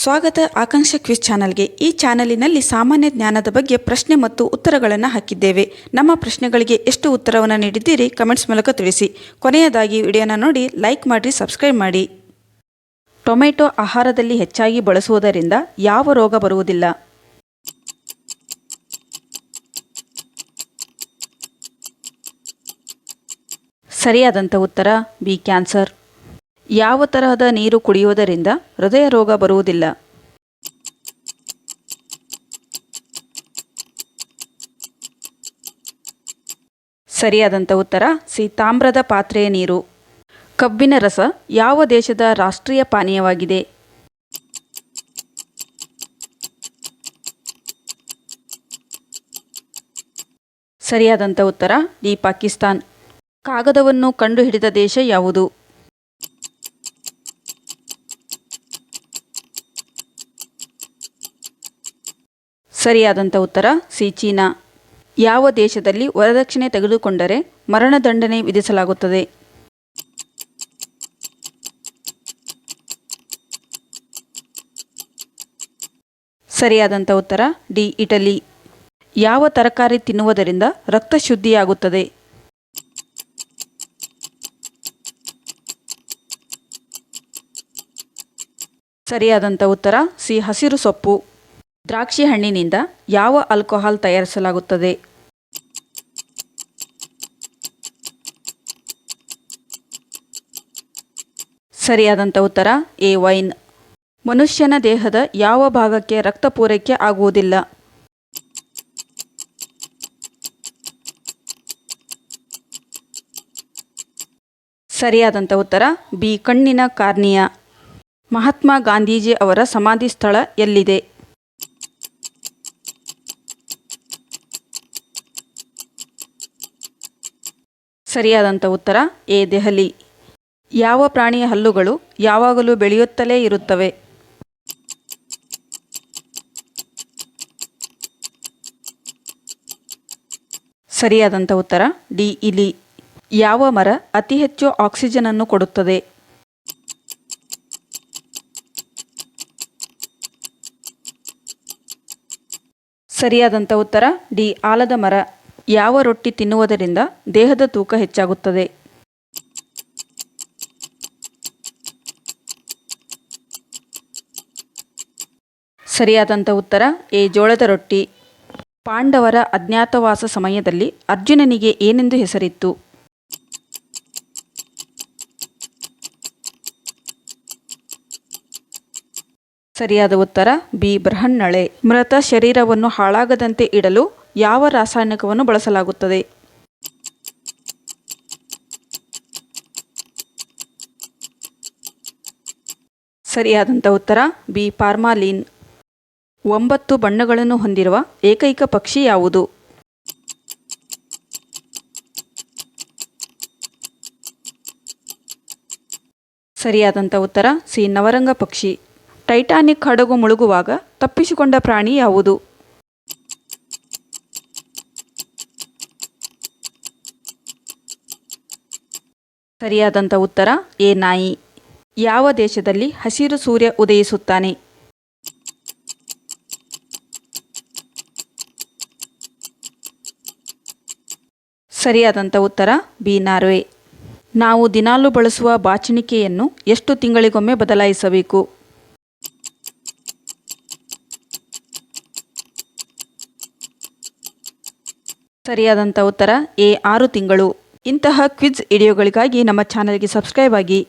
ಸ್ವಾಗತ ಆಕಾಂಕ್ಷ ಕ್ವಿಜ್ ಚಾನಲ್ಗೆ ಈ ಚಾನಲಿನಲ್ಲಿ ಸಾಮಾನ್ಯ ಜ್ಞಾನದ ಬಗ್ಗೆ ಪ್ರಶ್ನೆ ಮತ್ತು ಉತ್ತರಗಳನ್ನು ಹಾಕಿದ್ದೇವೆ. ನಮ್ಮ ಪ್ರಶ್ನೆಗಳಿಗೆ ಎಷ್ಟು ಉತ್ತರವನ್ನು ನೀಡಿದ್ದೀರಿ ಕಮೆಂಟ್ಸ್ ಮೂಲಕ ತಿಳಿಸಿ. ಕೊನೆಯದಾಗಿ ವಿಡಿಯೋನ ನೋಡಿ, ಲೈಕ್ ಮಾಡಿ, ಸಬ್ಸ್ಕ್ರೈಬ್ ಮಾಡಿ. ಟೊಮೆಟೊ ಆಹಾರದಲ್ಲಿ ಹೆಚ್ಚಾಗಿ ಬಳಸುವುದರಿಂದ ಯಾವ ರೋಗ ಬರುವುದಿಲ್ಲ. ಸರಿಯಾದಂಥ ಉತ್ತರ, ಬಿ ಕ್ಯಾನ್ಸರ್. ಯಾವ ತರಹದ ನೀರು ಕುಡಿಯುವುದರಿಂದ ಹೃದಯ ರೋಗ ಬರುವುದಿಲ್ಲ. ಸರಿಯಾದಂಥ ಉತ್ತರ ಸಿ ತಾಮ್ರದ ಪಾತ್ರೆಯ ನೀರು. ಕಬ್ಬಿನ ರಸ ಯಾವ ದೇಶದ ರಾಷ್ಟ್ರೀಯ ಪಾನೀಯವಾಗಿದೆ? ಸರಿಯಾದಂಥ ಉತ್ತರ ಡಿ ಪಾಕಿಸ್ತಾನ್. ಕಾಗದವನ್ನು ಕಂಡುಹಿಡಿದ ದೇಶ ಯಾವುದು? ಸರಿಯಾದಂಥ ಉತ್ತರ, ಸಿ, ಚೀನಾ. ಯಾವ ದೇಶದಲ್ಲಿ ವರದಕ್ಷಿಣೆ ತೆಗೆದುಕೊಂಡರೆ ಮರಣದಂಡನೆ ವಿಧಿಸಲಾಗುತ್ತದೆ? ಸರಿಯಾದಂಥ ಉತ್ತರ, ಡಿ, ಇಟಲಿ. ಯಾವ ತರಕಾರಿ ತಿನ್ನುವುದರಿಂದ ರಕ್ತ ಶುದ್ಧಿಯಾಗುತ್ತದೆ? ಸರಿಯಾದಂಥ ಉತ್ತರ, ಸಿ, ಹಸಿರು ಸೊಪ್ಪು. ದ್ರಾಕ್ಷಿ ಹಣ್ಣಿನಿಂದ ಯಾವ ಆಲ್ಕೋಹಾಲ್ ತಯಾರಿಸಲಾಗುತ್ತದೆ? ಸರಿಯಾದಂಥ ಉತ್ತರ, ಎ ವೈನ್. ಮನುಷ್ಯನ ದೇಹದ ಯಾವ ಭಾಗಕ್ಕೆ ರಕ್ತ ಪೂರೈಕೆ ಆಗುವುದಿಲ್ಲ? ಸರಿಯಾದಂಥ ಉತ್ತರ, ಬಿ ಕಣ್ಣಿನ ಕಾರ್ನಿಯಾ. ಮಹಾತ್ಮ ಗಾಂಧೀಜಿ ಅವರ ಸಮಾಧಿ ಸ್ಥಳ ಎಲ್ಲಿದೆ? ಸರಿಯಾದಂಥ ಉತ್ತರ, ಎ, ದೆಹಲಿ. ಯಾವ ಪ್ರಾಣಿಯ ಹಲ್ಲುಗಳು ಯಾವಾಗಲೂ ಬೆಳೆಯುತ್ತಲೇ ಇರುತ್ತವೆ? ಸರಿಯಾದಂಥ ಉತ್ತರ, ಡಿ, ಇಲಿ. ಯಾವ ಮರ ಅತಿ ಹೆಚ್ಚು ಆಕ್ಸಿಜನ್ ಅನ್ನು ಕೊಡುತ್ತದೆ? ಸರಿಯಾದಂಥ ಉತ್ತರ, ಡಿ, ಆಲದ ಮರ. ಯಾವ ರೊಟ್ಟಿ ತಿನ್ನುವುದರಿಂದ ದೇಹದ ತೂಕ ಹೆಚ್ಚಾಗುತ್ತದೆ? ಸರಿಯಾದಂಥ ಉತ್ತರ, ಎ ಜೋಳದ ರೊಟ್ಟಿ. ಪಾಂಡವರ ಅಜ್ಞಾತವಾಸ ಸಮಯದಲ್ಲಿ ಅರ್ಜುನನಿಗೆ ಏನೆಂದು ಹೆಸರಿತ್ತು? ಸರಿಯಾದ ಉತ್ತರ, ಬಿ ಬೃಹನ್ನಳೆ ಮೃತ ಶರೀರವನ್ನು ಹಾಳಾಗದಂತೆ ಇಡಲು ಯಾವ ರಾಸಾಯನಿಕವನ್ನು ಬಳಸಲಾಗುತ್ತದೆ? ಸರಿಯಾದಂಥ ಉತ್ತರ, ಬಿ. ಫಾರ್ಮಾಲಿನ್ ಒಂಬತ್ತು ಬಣ್ಣಗಳನ್ನು ಹೊಂದಿರುವ ಏಕೈಕ ಪಕ್ಷಿ ಯಾವುದು? ಸರಿಯಾದಂಥ ಉತ್ತರ, ಸಿ. ನವರಂಗ ಪಕ್ಷಿ. ಟೈಟಾನಿಕ್ ಹಡಗು ಮುಳುಗುವಾಗ ತಪ್ಪಿಸಿಕೊಂಡ ಪ್ರಾಣಿ ಯಾವುದು? ಸರಿಯಾದಂಥ ಉತ್ತರ, ಎ ನಾಯಿ. ಯಾವ ದೇಶದಲ್ಲಿ ಹಸಿರು ಸೂರ್ಯ ಉದಯಿಸುತ್ತಾನೆ? ಸರಿಯಾದಂಥ ಉತ್ತರ, ಬಿ ನಾರ್ವೆ. ನಾವು ದಿನಾಲು ಬಳಸುವ ಬಾಚಣಿಕೆಯನ್ನು ಎಷ್ಟು ತಿಂಗಳಿಗೊಮ್ಮೆ ಬದಲಾಯಿಸಬೇಕು? ಸರಿಯಾದಂಥ ಉತ್ತರ, ಎ ಆರು ತಿಂಗಳು. ಇಂತಹ ಕ್ವಿಜ್ ವಿಡಿಯೋಗಳಿಗಾಗಿ ನಮ್ಮ ಚಾನಲ್ಗೆ ಸಬ್ಸ್ಕ್ರೈಬ್ ಆಗಿ